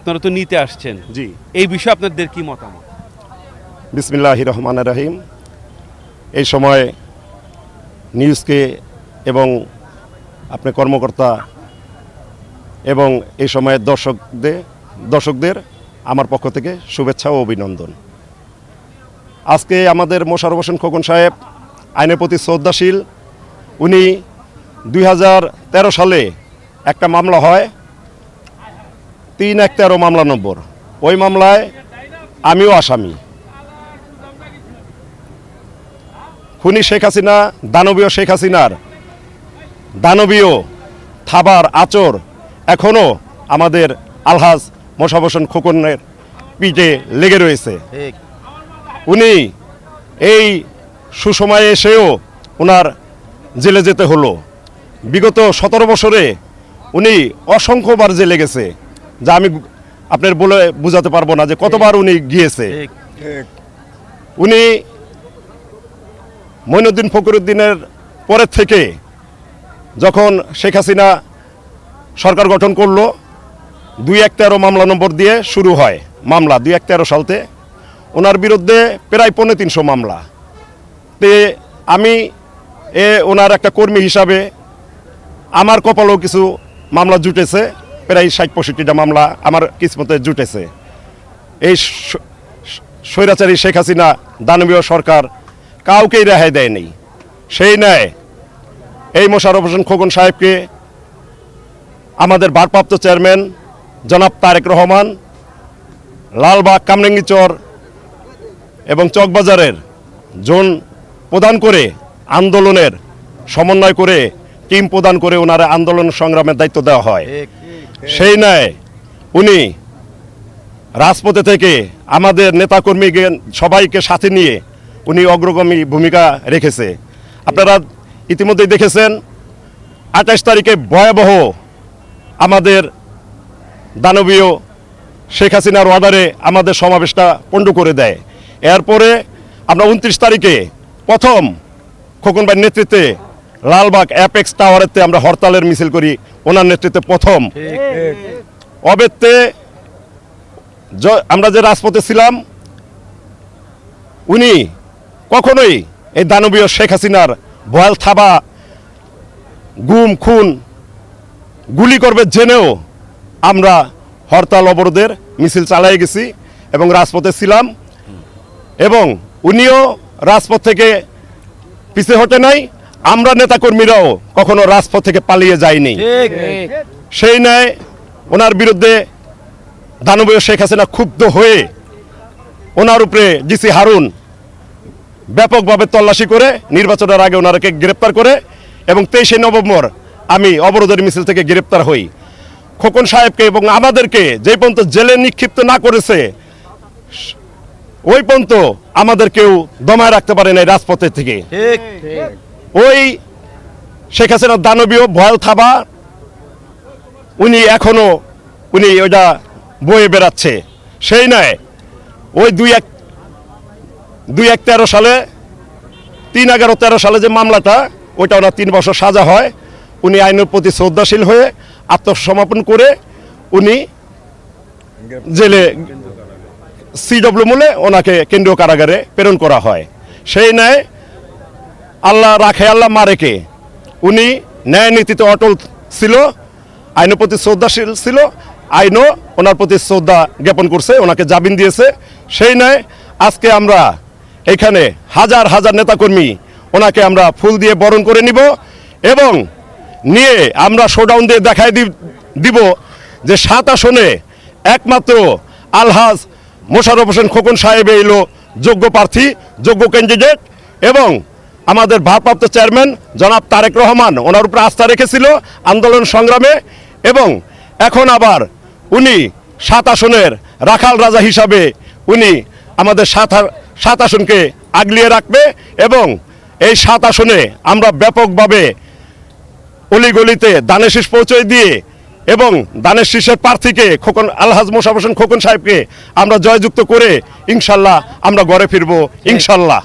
আপনারা তো নিতে আসছেন। জি। এই বিষয়ে আপনাদের কি মতামত? বিসমিল্লাহ রহমান রাহিম। এই সময় নিউজকে এবং আপনি কর্মকর্তা এবং এই সময়ে দর্শকদের দর্শকদের আমার পক্ষ থেকে শুভেচ্ছা ও অভিনন্দন। আজকে আমাদের মোশারফ হোসেন খোকন সাহেব আইনের প্রতি শ্রদ্ধাশীল। উনি দুই হাজার তেরো সালে একটা মামলা হয়। তিন এক তেরো মামলা নম্বর। ওই মামলায় আমিও আসামি। খুনি শেখ হাসিনা দানবীয় শেখ হাসিনার দানবীয় থাবার আচর এখনও আমাদের আলহাজ হোসেন খোকনের পিঠে লেগে রয়েছে। উনি এই সুসময়ে এসেও ওনার জেলে যেতে হলো। বিগত সতেরো বছরে উনি অসংখ্যবার জেলে গেছে। যা আমি আপনার বলে বুঝাতে পারব না যে কতবার উনি গিয়েছে। উনি মঈনুদ্দিন ফকরুদ্দিনের পরের থেকে যখন শেখ হাসিনা সরকার গঠন করল দুই এক তেরো মামলা নম্বর দিয়ে শুরু হয় মামলা দুই এক তেরো সালতে। ওনার বিরুদ্ধে প্রায় পৌনে তিনশো মামলা। তে আমি এ ওনার একটা কর্মী হিসাবে আমার কপালেও কিছু মামলা জুটেছে। প্রায় ষাট পঁয়ষট্টিটা মামলা আমার কিসমতে জুটেছে। এই স্বৈরাচারী শেখ হাসিনা, দানবীয় সরকার কাউকেই রেহাই দেয়নি। সেই ন্যায় এই মোশারফ হোসেন খোকন সাহেবকে আমাদের ভারপ্রাপ্ত চেয়ারম্যান জনাব তারেক রহমান, লালবাগ কামরেঙ্গিচর এবং চকবাজারের জোন প্রদান করে আন্দোলনের সমন্বয় করে, টিম প্রদান করে ওনারা আন্দোলন সংগ্রামের দায়িত্ব দেওয়া হয়। সেই ন্যায় উনি রাজপথে থেকে আমাদের নেতাকর্মীকে, সবাইকে সাথে নিয়ে উনি অগ্রগামী ভূমিকা রেখেছে। আপনারা ইতিমধ্যেই দেখেছেন, আঠাশ তারিখে ভয়াবহ আমাদের দানবীয় শেখ হাসিনার অর্ডারে আমাদের সমাবেশটা পণ্ড করে দেয়। এরপরে আমরা উনত্রিশ তারিখে প্রথম খোকন ভাইয়ের নেতৃত্বে লালবাগ অ্যাপেক্স টাওয়ারেতে আমরা হরতালের মিছিল করি। ওনার নেতৃত্বে প্রথম। অবেত্তে আমরা যে রাজপথে ছিলাম উনি কখনোই এই দানবীয় শেখ হাসিনার ভয়াল থাবা গুম খুন গুলি করবে জেনেও আমরা হরতাল অবরোধের মিছিল চালাই গেছি এবং রাজপথে ছিলাম। এবং উনিও রাজপথ থেকে পিছে হটে নাই। আমরা নেতাকর্মীরাও কখনো রাজপথ থেকে পালিয়ে যাইনি। সেই ন্যায় ওনার বিরুদ্ধে দানবীয় শেখ হাসিনা ক্ষুব্ধ হয়ে ওনার উপরে ডিসি হারুন ব্যাপকভাবে তল্লাশি করে নির্বাচনের আগে ওনারাকে গ্রেপ্তার করে এবং তেইশে নভেম্বর আমি অবরোধের মিছিল থেকে গ্রেপ্তার হই। খোকন সাহেবকে এবং আমাদেরকে যে পর্যন্ত জেলে নিক্ষিপ্ত না করেছে ওই পর্যন্ত আমাদের কেউ দমায় রাখতে পারে না এই রাজপথের থেকে। ওই শেখ হাসিনার দানবীয় ভয়াল থাবা উনি এখনও উনি ওইটা বয়ে বেড়াচ্ছে। সেই নয়, ওই দুই এক দুই এক তেরো সালে, তিন এগারো তেরো সালে যে মামলাটা, ওইটা ওনার তিন বছর সাজা হয়। উনি আইনের প্রতি শ্রদ্ধাশীল হয়ে আত্মসমর্পণ করে উনি জেলে সিডব্লিউ মূলে ওনাকে কেন্দ্রীয় কারাগারে প্রেরণ করা হয়। সেই ন্যায় আল্লাহ রাখে, আল্লাহ মারেকে উনি ন্যায় নীতিতে অটল ছিল, আইনের প্রতি শ্রদ্ধাশীল ছিল, আইনও ওনার প্রতি শ্রদ্ধা জ্ঞাপন করছে, ওনাকে জামিন দিয়েছে। সেই ন্যায় আজকে আমরা এখানে হাজার হাজার নেতাকর্মী ওনাকে আমরা ফুল দিয়ে বরণ করে নিব এবং নিয়ে আমরা শোডাউন দিয়ে দেখাই দিব যে সাত আসনে একমাত্র আলহাজ মোশারফ হোসেন খোকন সাহেব এলো যোগ্য প্রার্থী, যোগ্য ক্যান্ডিডেট এবং আমাদের ভারপ্রাপ্ত চেয়ারম্যান জনাব তারেক রহমান ওনার উপরে আস্থা রেখেছিল আন্দোলন সংগ্রামে এবং এখন আবার উনি সাত আসনের রাখাল রাজা হিসাবে উনি আমাদের সাত সাত আসনকে আগলিয়ে রাখবে এবং এই সাত আসনে আমরা ব্যাপকভাবে অলিগলিতে দানের শীষ পৌঁছে দিয়ে এবং দানের শীষের প্রার্থীকে খোকন, আলহাজ মোশাফ হোসেন খোকন সাহেবকে আমরা জয়যুক্ত করে ইনশাল্লাহ আমরা গড়ে ফিরবো, ইনশাল্লাহ।